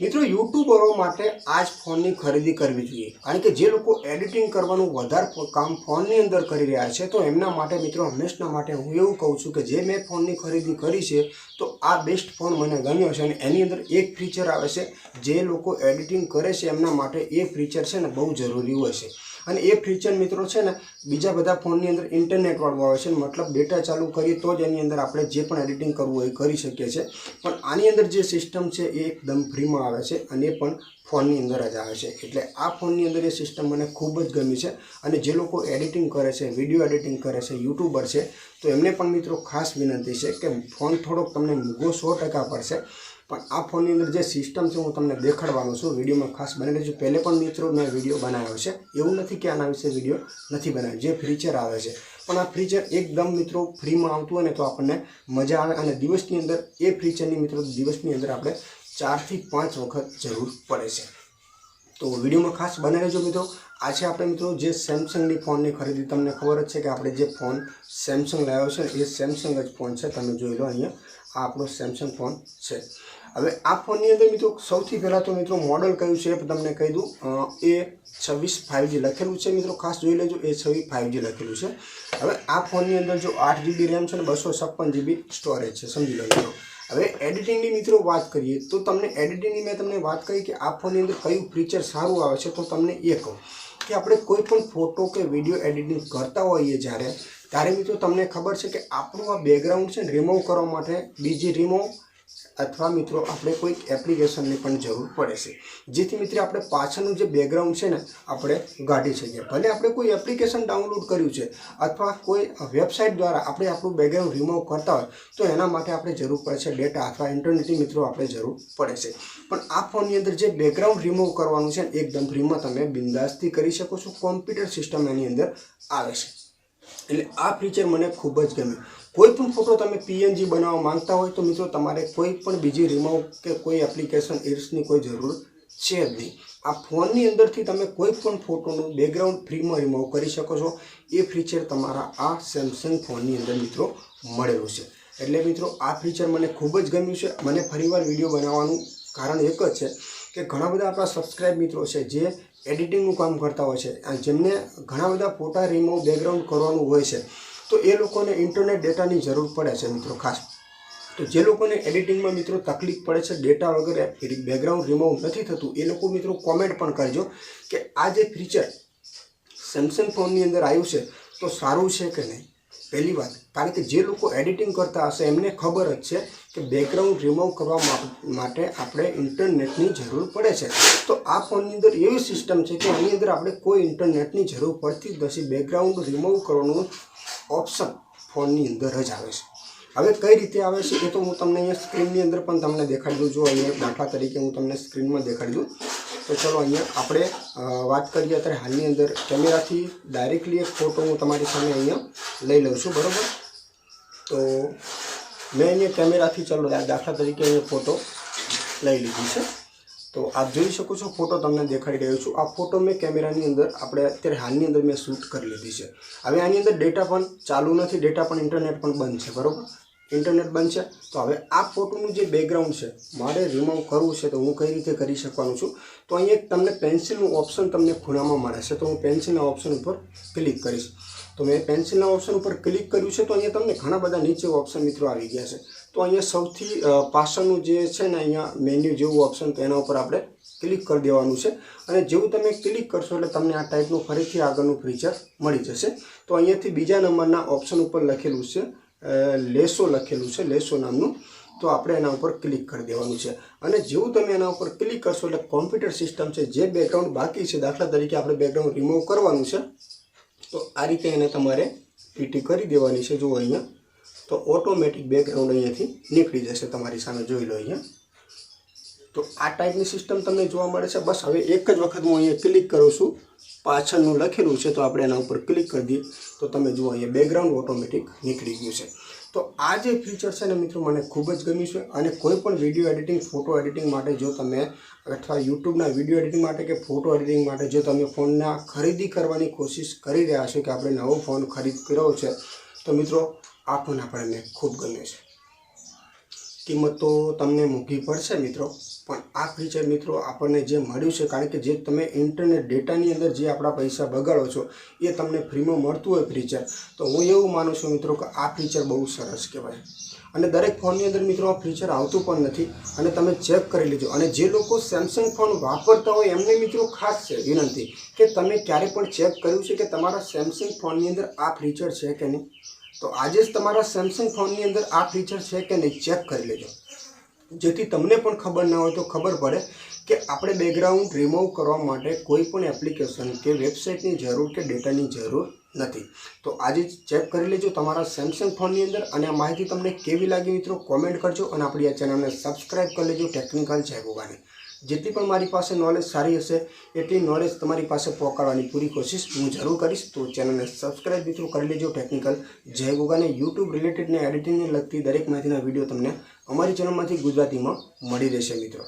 મિત્રો, યુટ્યુબરો માટે આ જ ફોનની ખરીદી કરવી જોઈએ. કારણ કે જે લોકો એડિટિંગ કરવાનું વધારે કામ ફોનની અંદર કરી રહ્યા છે, તો એમના માટે મિત્રો, હંમેશના માટે હું એવું કહું છું કે જે મેં ફોનની ખરીદી કરી છે, તો આ બેસ્ટ ફોન મને ગમ્યો છે અને એની અંદર એક ફીચર આવે છે, જે લોકો એડિટિંગ કરે છે એમના માટે એ ફીચર છે ને બહુ જરૂરી હોય છે. અને એ ફીચર મિત્રો છે ને, બીજા બધા ફોનની અંદર ઇન્ટરનેટવાળું આવે છે મતલબ ડેટા ચાલુ કરીએ તો જ એની અંદર આપણે જે પણ એડિટિંગ કરવું હોય કરી શકીએ છીએ. પણ આની અંદર જે સિસ્ટમ છે એ એકદમ ફ્રીમાં આવે છે અને પણ ફોનની અંદર જ આવે છે. એટલે આ ફોનની અંદર એ સિસ્ટમ મને ખૂબ જ ગમી છે અને જે લોકો એડિટિંગ કરે છે વીડિયો એડિટિંગ કરે છે યુટ્યુબર છે, તો એમને પણ મિત્રો ખાસ વિનંતી છે કે ફોન થોડોક તમને મૂગો સો ટકા પડશે. પણ આ ફોનની અંદર જે સિસ્ટમ છે, હું તમને દેખાડવાનો છું. વિડીયોમાં ખાસ બની રહેજો. પહેલે પણ મિત્રો મેં વીડિયો બનાવ્યો છે. એવું નથી કે આના વિશે વીડિયો નથી બનાવ્યો. જે ફીચર આવે છે. પણ આ ફીચર એકદમ મિત્રો ફ્રીમાં આવતું હોય ને, તો આપણને મજા આવે અને દિવસની અંદર એ ફીચરની મિત્રો દિવસની અંદર આપણે ચારથી પાંચ વખત જરૂર પડે છે. તો વિડીયોમાં ખાસ બને રહેજો મિત્રો. આજે આપણે મિત્રો જે સેમસંગની ફોનની ખરીદી. તમને ખબર જ છે કે આપણે જે ફોન સેમસંગ લાવ્યો છે એ સેમસંગ જ ફોન છે. તમે જોઈ લો અહીંયા. આ આપણો સેમસંગ ફોન છે. હવે આ ફોનની અંદર મિત્રો સૌથી પહેલાં તો મિત્રો મોડલ કયું છે તમને કહી દઉં. એ છવ્વીસ ફાઇવજી લખેલું છે મિત્રો. ખાસ જોઈ લેજો, એ છવ્વીસ ફાઇવજી લખેલું છે. હવે આ ફોનની અંદર જો આઠ જીબી રેમ છે ને બસો છપ્પન જીબી સ્ટોરેજ છે, સમજી લો મિત્રો. હવે એડિટિંગની મિત્રો વાત કરીએ, તો તમને એડિટિંગની મેં તમને વાત કરી કે આ ફોનની અંદર કયું ફીચર સારું આવે છે, તો તમને એ કહું કે આપણે કોઈ પણ ફોટો કે વીડિયો એડિટિંગ કરતા હોઈએ જ્યારે, ત્યારે મિત્રો તમને ખબર છે કે આપણું આ બેકગ્રાઉન્ડ છે રિમૂવ કરવા માટે, બીજી રિમૂવ અથવા મિત્રો આપણે કોઈક એપ્લિકેશનની પણ જરૂર પડે છે. જેથી મિત્રો આપણે પાછળનું જે બેકગ્રાઉન્ડ છે ને, આપણે ગાઢી શકીએ. ભલે આપણે કોઈ એપ્લિકેશન ડાઉનલોડ કર્યું છે, અથવા કોઈ વેબસાઇટ દ્વારા આપણે આપણું બેકગ્રાઉન્ડ રિમૂવ કરતા હોય, તો એના માટે આપણે જરૂર પડે છે ડેટા અથવા ઇન્ટરનેટની મિત્રો આપણે જરૂર પડે છે. પણ આ ફોનની અંદર જે બેકગ્રાઉન્ડ રિમૂવ કરવાનું છે એકદમ ફ્રીમાં તમે બિંદાસથી કરી શકો છો. કોમ્પ્યુટર સિસ્ટમ એની અંદર આવે છે. એટલે આ ફીચર મને ખૂબ જ ગમ્યું. કોઈ પણ ફોટો તમે પીએનજી બનાવવા માંગતા હોય તો મિત્રો તમારે કોઈ પણ બીજી રિમોવ કે કોઈ એપ્લિકેશન એડ્સની કોઈ જરૂર છે જ નહીં. આ ફોનની અંદરથી તમે કોઈ પણ ફોટોનું બેકગ્રાઉન્ડ ફ્રીમાં રિમૂવ કરી શકો છો. એ ફીચર તમારા આ સેમસંગ ફોનની અંદર મિત્રો મળેલું છે. એટલે મિત્રો આ ફીચર મને ખૂબ જ ગમ્યું છે. મને ફરીવાર વીડિયો બનાવવાનું કારણ એક જ છે કે ઘણા બધા આપણા સબસ્ક્રાઇબ મિત્રો છે જે એડિટિંગનું કામ કરતા હોય છે. જેમને ઘણા બધા ફોટા રિમૂવ બેકગ્રાઉન્ડ કરવાનું હોય છે. તો એ લોકોને ઇન્ટરનેટ ડેટાની જરૂર પડે છે મિત્રો ખાસ. તો જે લોકોને એડિટિંગમાં મિત્રો તકલીફ પડે છે ડેટા વગર બેકગ્રાઉન્ડ રિમૂવ નથી થતું, એ લોકો મિત્રો કોમેન્ટ પણ કરજો કે આ જે ફીચર સેમસંગ ફોનની અંદર આવ્યું છે, તો સારું છે કે નહીં? પહેલી વાત, કારણ કે જે લોકો એડિટિંગ કરતા હશે, એમને ખબર જ છે કે બેકગ્રાઉન્ડ રિમૂવ કરવા માટે આપણે ઇન્ટરનેટની જરૂર પડે છે. તો આ ફોનની અંદર એવી સિસ્ટમ છે કે એની અંદર આપણે કોઈ ઇન્ટરનેટની જરૂર પડતી જ નથી. બેકગ્રાઉન્ડ રિમૂવ કરવાનું ઓપ્શન ફોનની અંદર જ આવે છે. હવે કઈ રીતે આવે છે એ તો હું તમને અહીંયા સ્ક્રીનની અંદર પણ તમને દેખાડી દઉં જો અહીંયા દાખલા તરીકે હું તમને સ્ક્રીનમાં દેખાડી દઉં તો ચલો અહીંયા આપણે વાત કરીએ અત્યારે હાલની અંદર. કેમેરાથી ડાયરેક્ટલી એક ફોટો હું તમારી સામે અહીંયા લઈ લઉં છું, બરાબર? તો મેં એને કેમેરાથી, ચલો દાખલા તરીકે એને ફોટો લઈ લીધી છે. તો આપ જોઈ શકો છો ફોટો તમને દેખાડી રહ્યો છું. આ ફોટો મેં કેમેરાની અંદર, આપણે અત્યારે હાલની અંદર મેં શૂટ કરી લીધી છે. હવે આની અંદર ડેટા પણ ચાલુ નથી ડેટા પણ ઇન્ટરનેટ પણ બંધ છે, બરાબર? ઇન્ટરનેટ છે. તો હવે આ ફોટોનું જે બેકગ્રાઉન્ડ છે, મારે રિમૂવ કરવું છે તો હું કઈ રીતે કરી શકવાનું છું? તો અહીંયા તમને પેન્સિલનું ઓપ્શન તમને ખૂણામાં મળે છે. તો હું પેન્સિલના ઓપ્શન ઉપર ક્લિક કરીશ. તો મેં પેન્સિલના ઓપ્શન ઉપર ક્લિક કર્યું છે તો અહીંયા તમને ઘણા બધા નીચે ઓપ્શન મિત્રો આવી ગયા છે. તો અહીંયા સૌથી પાછળનું જે છે ને અહીંયા મેન્યુ જેવું ઓપ્શન તો એના ઉપર આપણે ક્લિક કરી દેવાનું છે. અને જેવું તમે ક્લિક કરશો એટલે તમને આ ટાઈપનું ફરીથી આગળનું ફીચર મળી જશે. તો અહીંયાથી બીજા નંબરના ઓપ્શન ઉપર લખેલું છે લેસો લખેલું છે, લેસો નામનું, તો આપણે એના ઉપર ક્લિક કરી દેવાનું છે. અને જેવું તમે એના ઉપર ક્લિક કરશો એટલે કોમ્પ્યુટર સિસ્ટમ છે, જે બેકગ્રાઉન્ડ બાકી છે, દાખલા તરીકે આપણે બેકગ્રાઉન્ડ રિમૂવ કરવાનું છે, તો આ રીતે એને તમારે પીટી કરી દેવાની છે, જુઓ અહીંયા. તો ઓટોમેટિક બેકગ્રાઉન્ડ અહીંયાથી નીકળી જશે તમારી સામે, જોઈ લો અહીંયા. તો આ ટાઈપની સિસ્ટમ તમને જોવા મળે છે. બસ હવે એક જ વખત હું અહીંયા ક્લિક કરું છું. પાછળનું લખેલું છે, તો આપણે એના ઉપર ક્લિક કરી દઈએ. તો તમે જુઓ, અહીંયા બેકગ્રાઉન્ડ ઓટોમેટિક નીકળી ગયું છે. તો આ જે ફીચર છે ને મિત્રો, મને ખૂબ જ ગમ્યું છે. અને કોઈ પણ વીડિયો એડિટિંગ ફોટો એડિટિંગ માટે જો તમે અથવા યુટ્યુબના વીડિયો એડિટિંગ માટે કે ફોટો એડિટિંગ માટે જો તમે ફોનના ખરીદી કરવાની કોશિશ કરી રહ્યા છો કે આપણે નવો ફોન ખરીદ કર્યો છે, તો મિત્રો, આ ફોન આપણને ખૂબ ગમે છે. કિંમત તો તમને મૂકવી પડશે, મિત્રો. પણ આ ફીચર મિત્રો, આપણને જે મળ્યું છે, કારણ કે જે તમે ઇન્ટરનેટ ડેટાની અંદર જે આપણા પૈસા બગાડો છો, એ તમને ફ્રીમાં મળતું હોય ફીચર તો હું એવું માનું છું મિત્રો કે આ ફીચર બહુ સરસ કહેવાય. અને દરેક ફોનની અંદર મિત્રો આ ફીચર આવતું પણ નથી. અને તમે ચેક કરી લેજો. અને જે લોકો સેમસંગ ફોન વાપરતા હોય, એમને મિત્રો ખાસ છે, વિનંતી કે તમે ક્યારે પણ ચેક કર્યું છે કે તમારા સેમસંગ ફોનની અંદર આ ફીચર છે કે નહીં? તો આજે જ તમારા સેમસંગ ફોનની અંદર આ ફીચર છે કે નહીં ચેક કરી લેજો. જેથી તમને પણ ખબર ના હોય તો ખબર પડે કે આપણે બેકગ્રાઉન્ડ રિમૂવ કરવા માટે કોઈ પણ એપ્લિકેશન કે વેબસાઇટની જરૂર કે ડેટાની જરૂર નથી. તો આજે ચેક કરી લેજો તમારા સેમસંગ ફોનની અંદર અને આ માહિતી તમને કેવી લાગી મિત્રો કોમેન્ટ કરજો અને આપણી આ ચેનલને સબસ્ક્રાઇબ કરી લેજો ટેકનિકલ જયગોગાની જેટલી પણ મારી પાસે નોલેજ સારી હશે, એટલી નોલેજ તમારી પાસે પહોંચાડવાની પૂરી કોશિશ હું જરૂર કરીશ. તો ચેનલને સબસ્ક્રાઇબ મિત્રો કરી લેજો ટેકનિકલ જય ગોગાને યુટ્યુબ રિલેટેડ ને એડિટિંગને લગતી દરેક માહિતીના વીડિયો તમને અમારી ચેનલમાંથી ગુજરાતીમાં મળી રહેશે મિત્રો.